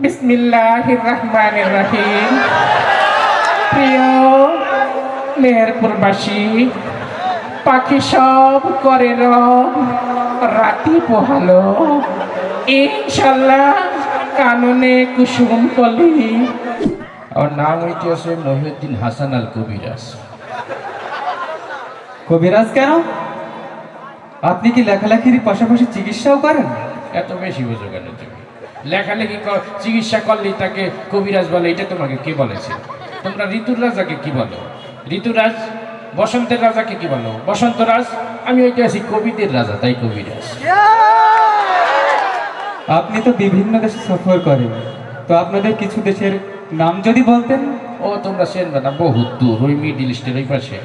বিসমিল্লাহির রহমানির রহিম প্রিয় মেহেরপুরবাসী পাখি সব করে রব রাতি পোহালো। ইনশাল্লাহ কাননে কুসুম কলি আমার নাম হইতেছে মহিউদ্দিন হাসান আল কবিরাজ। কবিরাজ কেন? আপনি কি লেখালেখির পাশাপাশি চিকিৎসাও করেন? এত বেশি বোঝো কেন তুমি? লেখালেখি চিকিৎসা করলেই তাকে কবিরাজ বলে এটা তোমাকে কে বলেছে? তোমরা ঋতুর রাজাকে কি বলো? ঋতুরাজ বসন্তের রাজাকে কি বলো? বসন্তরাজ আমি ওইটা আছি কবিদের রাজা তাই কবিরাজ। আপনি তো বিভিন্ন দেশে সফর করেন। তো আপনাদের কিছু দেশের নাম যদি বলতেন। ও তোমরা চেনবে না বহুত দূর ওই মিডিল ইস্টের ওই পাশে।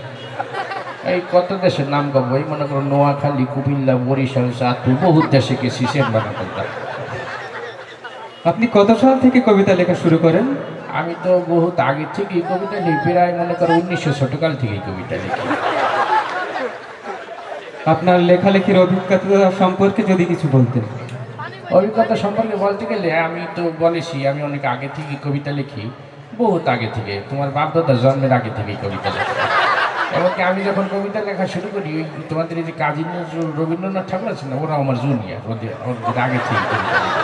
এই কত দেশের নাম গাবো এই মনে করো নোয়াখালী কুমিল্লা বরিশাল চাঁদপুর বহুত দেশে গেছি চেনবে না তোমরা। আপনি কত সাল থেকে কবিতা লেখা শুরু করেন? আমি তো বহুত আগে থেকেই কবিতা লিখি প্রায় মনে করো উনিশশো ছোটকাল থেকেই কবিতা লিখি। আপনার লেখালেখির অভিজ্ঞতা সম্পর্কে যদি কিছু বলতেন। অভিজ্ঞতা সম্পর্কে বলতে গেলে আমি তো বলেছি আমি অনেক আগে থেকে কবিতা লিখি বহুত আগে থেকে। তোমার বাপদাদা জন্মের আগে থেকেই কবিতা লেখা। এমনকি আমি যখন কবিতা লেখা শুরু করি ওই তোমাদের এই যে কাজী নজরুল রবীন্দ্রনাথ ঠাকুর আছে না ওরা আমার জুনিয়র ওদের ওদের আগে থেকে কবিতা লেখা।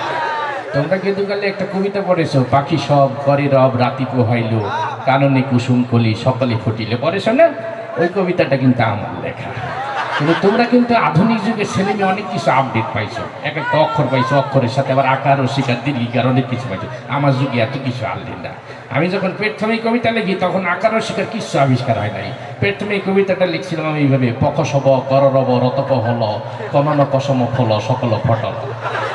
তোমরা কিন্তু কালে একটা কবিতা পড়েছো, পাখি সব করে রব রাতি পোহাইল, কাননে কুসুম কলি সকলে ফুটিলে। পড়েছো না? ওই কবিতাটা কিন্তু আমার লেখা। কিন্তু তোমরা কিন্তু আধুনিক যুগের ছেলে মেয়ে অনেক কিছু আপডেট পাইছো। এক একটা অক্ষর পাইছো, অক্ষরের সাথে আবার আকার শিকার দীর্ঘিকার অনেক কিছু পাইছো। আমার যুগে এত কিছু আনলেন না। আমি যখন প্রথমে কবিতা লিখি, তখন আকার শিকার কিছু আবিষ্কার হয় নাই। প্রথমে এই কবিতাটা লিখছিলাম আমি এইভাবে পকসব কররব রতপ হল কমন কসম ফল, সকল ফটল।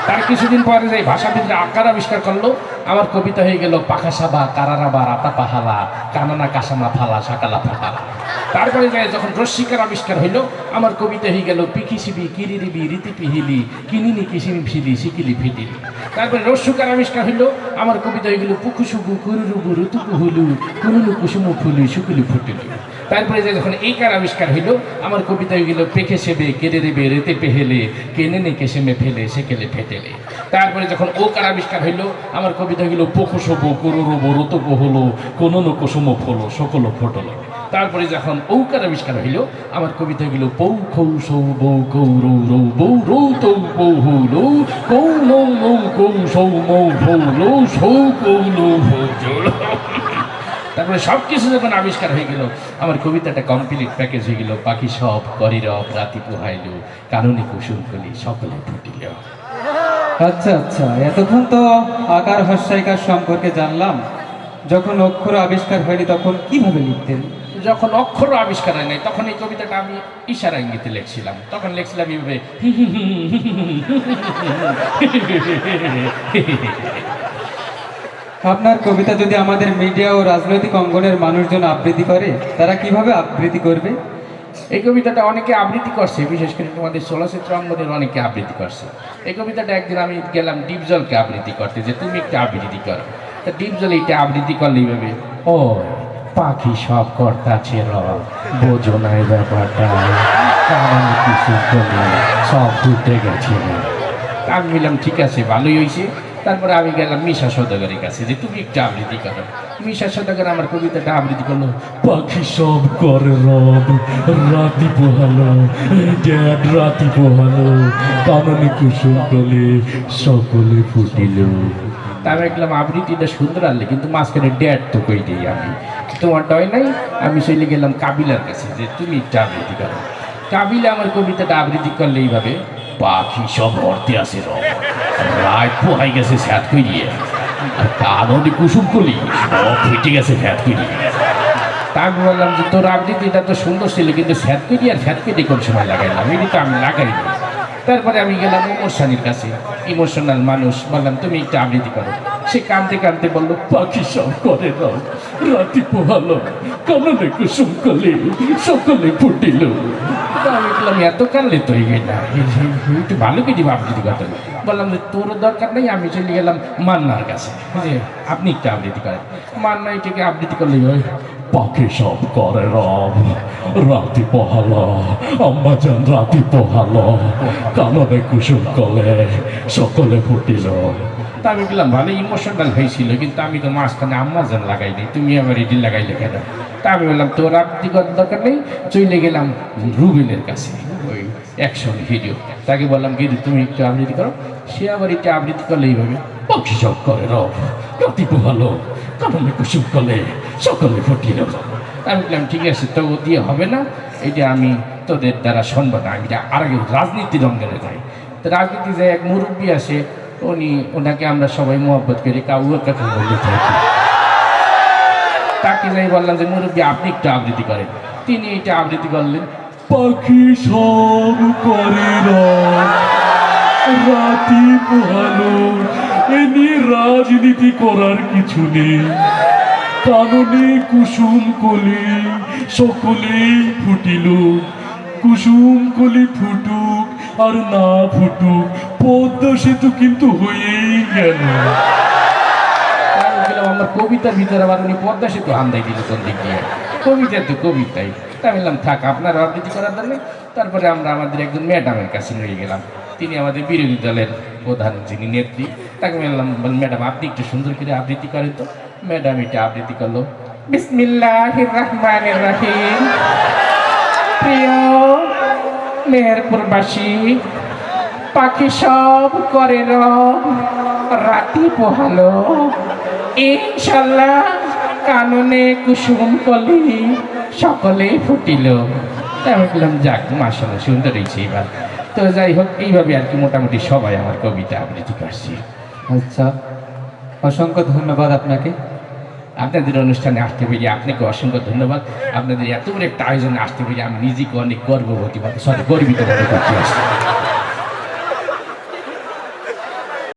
তার কিছুদিন পরে যে ভাষাবিদরা আকার আবিষ্কার করল, আমার কবিতা হয়ে গেল পাখা সাবা কারারাবা, রাতা পাহালা কানানা কাসামা ফালা, সাকালা ফাটালা। তারপরে যায় যখন রস্মিকার আবিষ্কার হইল, আমার কবিতা হয়ে গেল পিখিসিবি কিরিরিবি পিহিলি কিনিনি কিসিমি ফিলি, সিকিলি ফিটিলি তারপরে রস্যকার আবিষ্কার হইল, আমার কবিতা হয়ে গেল পুকুসুবু কুরুরুবু ঋতুকুহুলু কুনুলু কুসুমু ফুলু শুকুলু ফুটুলু। তারপরে যে যখন এই কার আবিষ্কার হইল, আমার কবিতা হয়ে গেল, পেখে সেবে, কেড়ে দেবে রেতে পেহেলে, কেনে নে কেসেমে ফেলে, সেকেলে ফেটেলে। তারপরে যখন ও কার আবিষ্কার হইল, আমার কবিতা গেল পকুসব করুরব রতক হলো কোনো কুসুম ফলো, সকল ফটলো। তারপরে যখন ঔকার আবিষ্কার হইল, আমার কবিতা হইল, পৌ খৌ সৌ, বৌ কৌ রৌ রৌ, বৌ রৌ তৌ, বৌ হৌ লৌ, কৌ নৌ লৌ, কৌ সৌ মৌ ভৌ লৌ, সৌ কৌ লৌ ফৌ জৌ তারপরে সব কিছু যখন আবিষ্কার হয়ে গেল, আমার কবিতাটা কমপ্লিট প্যাকেজ হয়ে গেল পাখি সব করি রব রাতি পোহাইল, কাননি কুসুম কলি, সকলে ফুটিল। আচ্ছা আচ্ছা এতক্ষণ তো আকার হস্যাইকার সম্পর্কে জানলাম যখন অক্ষর আবিষ্কার হয়নি তখন কীভাবে লিখতেন যখন অক্ষর আবিষ্কার হয় নাই তখন এই কবিতাটা আমি ইশারা ইঙ্গিতে লিখছিলাম তখন লিখছিলাম এইভাবে আপনার কবিতা যদি আমাদের মিডিয়া ও রাজনৈতিক অঙ্গনের মানুষজন আবৃত্তি করে তারা কীভাবে আবৃত্তি করবে এই কবিতাটা অনেকে আবৃত্তি করছে, বিশেষ করে তোমাদের চলচ্চিত্র অঙ্গনের অনেকে আবৃত্তি করছে। এই কবিতাটা একদিন আমি গেলাম ডিপজলকে আবৃত্তি করতে যে, তুমি একটা আবৃত্তি করো। তা ডিপজল এইটা আবৃত্তি করলে এইভাবে ও পাখি সব কর্তা ছিল বোঝো না এই ব্যাপারটা। সব ফুটে গেছিল আমি বললাম, ঠিক আছে, ভালোই হয়েছে তারপরে আমি গেলাম মিশা সদাগরের কাছে যে, তুমি একটা আবৃত্তি করো। মিশা সদাগর আমার কবিতাটা আবৃত্তি করল, পাখি সব করে রব, রাতি পোহালো ড্যাড রাতি পোহালো কাননে কুসুম কলে সকলে ফুটিল। আমি দেখলাম আবৃত্তিটা সুন্দর আনলে, কিন্তু মাঝখানে ড্যাড তো কই দিই আমি। তোমার ডয় নাই? আমি চলে গেলাম কাবিলার কাছে যে, তুমি একটা আবৃত্তি করো। কাবিলা আমার কবিতাটা আবৃত্তি করলে এইভাবে, পাখি সব অর্থে আছে রব। রায় পোহাই গেছে স্যাত করিয়ে আর কাননে কুসুম কলি, সব ফেটে গেছে ফ্যাত করিয়ে তা বললাম যে, তোর আবৃত্তিটা তো সুন্দর ছিল, কিন্তু স্যাত করি আর ফ্যাত কেটে কোন সময় লাগাইলাম? এটি তো আমি লাগাই না তারপরে আমি গেলাম ওমর সানির কাছে। ইমোশনাল মানুষ, বললাম, তুমি একটা আবৃত্তি করো। সে কাঁদতে কাঁদতে বলল, পাখি সব করে রব রাতি পোহালো কাননে কুসুম কলে, সকলে ফুটিল। আমি বললাম, এত কানলে তো হয়ে না একটু ভালো কি দিব আবৃত্তি করতে বললাম যে তোর দরকার নেই, আমি চলে গেলাম মান্নার কাছে। আপনি একটা আবৃত্তি করেন। মান্না এটাকে আবৃত্তি করলেই হয় পাখি সব করে রব, রাতি পোহালো, আম্মা যান রাতি পোহালো কাননে কুসুম কলে, সকলে ফুটিল। আমি বললাম, ভালো ইমোশনাল হয়েছিল, কিন্তু আমি তো মাঝখানে আম্মা যেন লাগাই নি তুমি আমার এটি লাগাইলে কেন? তা আমি বললাম, তোর আবৃত্তি করার দরকার নেই, চলে গেলাম রুবেলের কাছে, ওই অ্যাকশন হিরো তাকে বললাম কিন্তু তুমি একটু আবৃত্তি করো। সে আবার এটা আবৃত্তি করলে এইভাবে সব করে রব রাতি পোহালো কাননে কুসুম কলে, সকালে ফুটিল আমি বললাম, ঠিক আছে, তো দিয়ে হবে না এটা আমি তোদের দ্বারা না, আমি এটা আর আগে রাজনীতির অঙ্গনে যাই। তো রাজনীতি যে এক মুরব্বী আছে উনি ওনাকে আমরা সবাই মোহব্বত করি কাউকে কথা বলতে থাকি তাকে যাই বললাম যে, মুরব্বী, আপনি একটু আবৃত্তি করেন। তিনি এটা আবৃত্তি করলেন, পাখি সব করে রাতি পোহালো এ রাজনীতি করার কিছু নেই। কাননে কুসুম কলি, সকলেই ফুটিল কুসুম কলি ফুটুক আর না ফুটুক, পদ্মা সেতু কিন্তু হয়েই গেল। আমার কবিতার ভিতরে আবার উনি পদ্মা সেতু আন্দাই দিল কোন দিক দিয়ে। কবিতা তো কবিতাই। আমি বললাম, থাক, আপনার আবৃত্তি করার দরকার তারপরে আমরা আমাদের একজন ম্যাডামের কাছে নিয়ে গেলাম। তিনি আমাদের বিরোধী দলের প্রধান যিনি নেত্রী, তাকে বললাম ম্যাডাম, আপনি একটু সুন্দর করে আবৃত্তি করেন তো। ম্যাডাম এটা আবৃত্তি করল। বিসমিল্লাহির রহমানির রহিম। প্রিয় মেহেরপুরবাসী পাখি সব করে রাতি পোহালো। ইনশাল্লাহ কাননে কুসুম কলি সকলেই ফুটিল। বললাম, যাক মাসাল সুন্দর হয়েছে এবার। তো যাই হোক, এইভাবে আর কি মোটামুটি সবাই আমার কবিতা আবৃত্তি করছে। আচ্ছা অসংখ্য ধন্যবাদ আপনাকে। আপনাদের অনুষ্ঠানে আসতে পেরে আপনাকে অসংখ্য ধন্যবাদ। আপনাদের এত বড় একটা আয়োজনে আসতে পেরে আমি নিজেকে অনেক গর্ববতী সরি গর্বিত মনে করতে আসছি